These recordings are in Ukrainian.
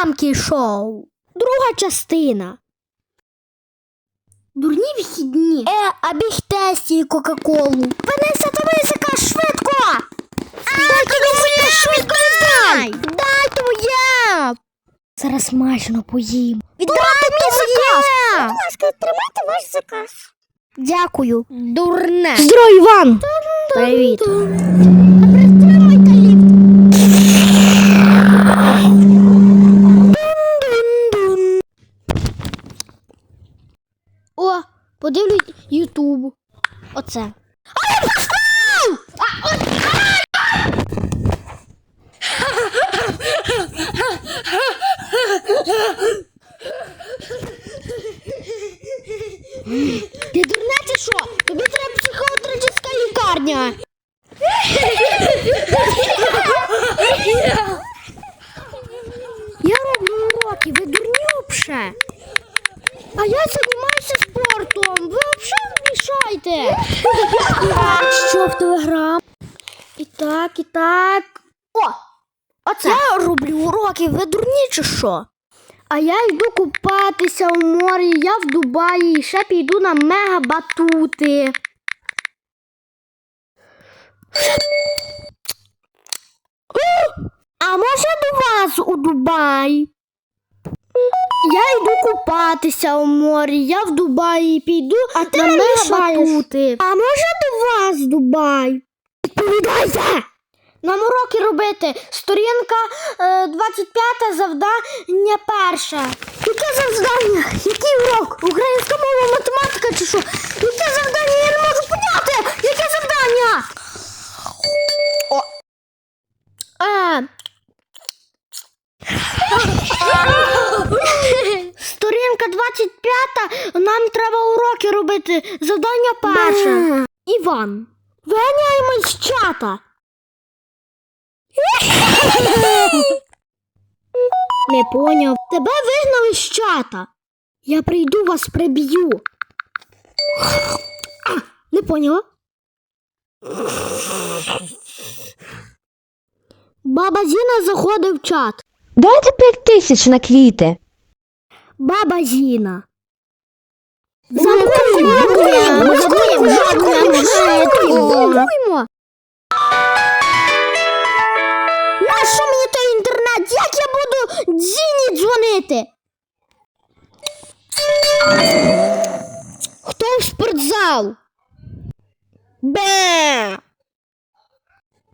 рамки шоу. Друга частина. Дурні вихідні. Е, а бігтесті і Кока-Колу. Винеся до язика швидко! Дайте моє швидко дай! Дайте моє! Зараз смачно поїм. Віддайте мій заказ! Будь ласка, тримайте ваш заказ. Дякую. Дурне. Здоров, Іван! Привіт. О, подивлюсь Ютуб. Оце. Ти дурне чи що? Тобі треба психіатрична лікарня. Я роблю уроки, ви дурні вообще. А я займаюся спортом. Ви взагалі мішайте. Що в телеграм? І так, і так. О! Оце. Я роблю уроки, ви дурні чи що? А я йду купатися у морі, я в Дубаї і ще піду на мегабатути. А може до вас у Дубай? Я йду купатися у морі, я в Дубаї піду а ти на мегабатути. А може до вас Дубай? Відповідайте! Нам уроки робити. Сторінка е, 25 завдання перше. Яке завдання? Який урок? Українська мова, математика чи що? Яке завдання? Я не можу поняти! Яке завдання? О. Е. Сторінка 25, нам треба уроки робити. Завдання перше. Іван, виганяємо з чата. Не поняв. Тебе вигнали з чата. Я прийду вас приб'ю. Не поняла? Баба Зіна заходить в чат. Дайте п'ять тисяч на квіти. Баба Зіна. Заблокуємо! Заблокуємо! Заблокуємо! Нащо мені той інтернет? Як я буду Зіні дзвонити? Хто в спортзал? Бе!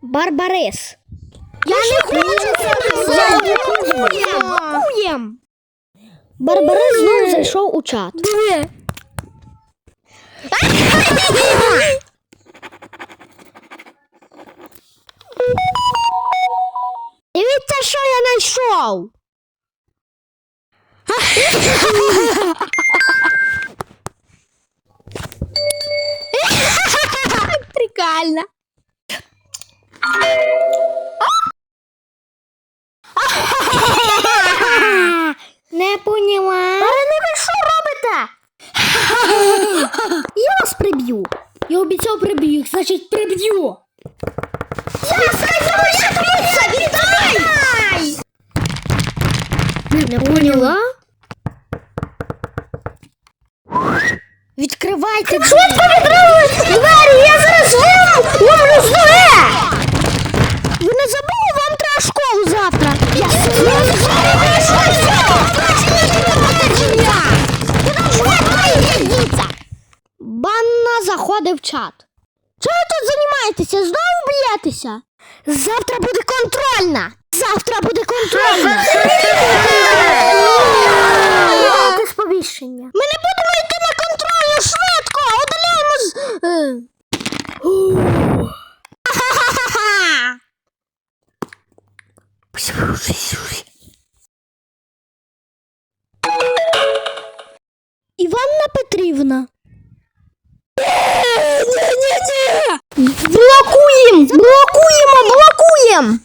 Барбарис. Я не хочу Заблокуємо! Барбарис знову зайшов у чат. Диви. Дивіться, що я знайшов. Прикольно. Поняла. Але ви що робите? Я вас приб'ю. Я обіцяв приб'ю їх, значить приб'ю. Я моя віддай! Не поняла? Відкривайте Швидко відкрили двері, Заходить в чат. Чого ви тут займаєтеся? Знову б'єтеся? Завтра буде контрольна. Завтра буде контрольна. Ми не будемо йти на контрольну швидко. Удаляємо з. е. Ха-ха-ха-ха. Іванна Петрівна. Ні-ні-ні! Блокуємо! Блокуємо! Блокуємо!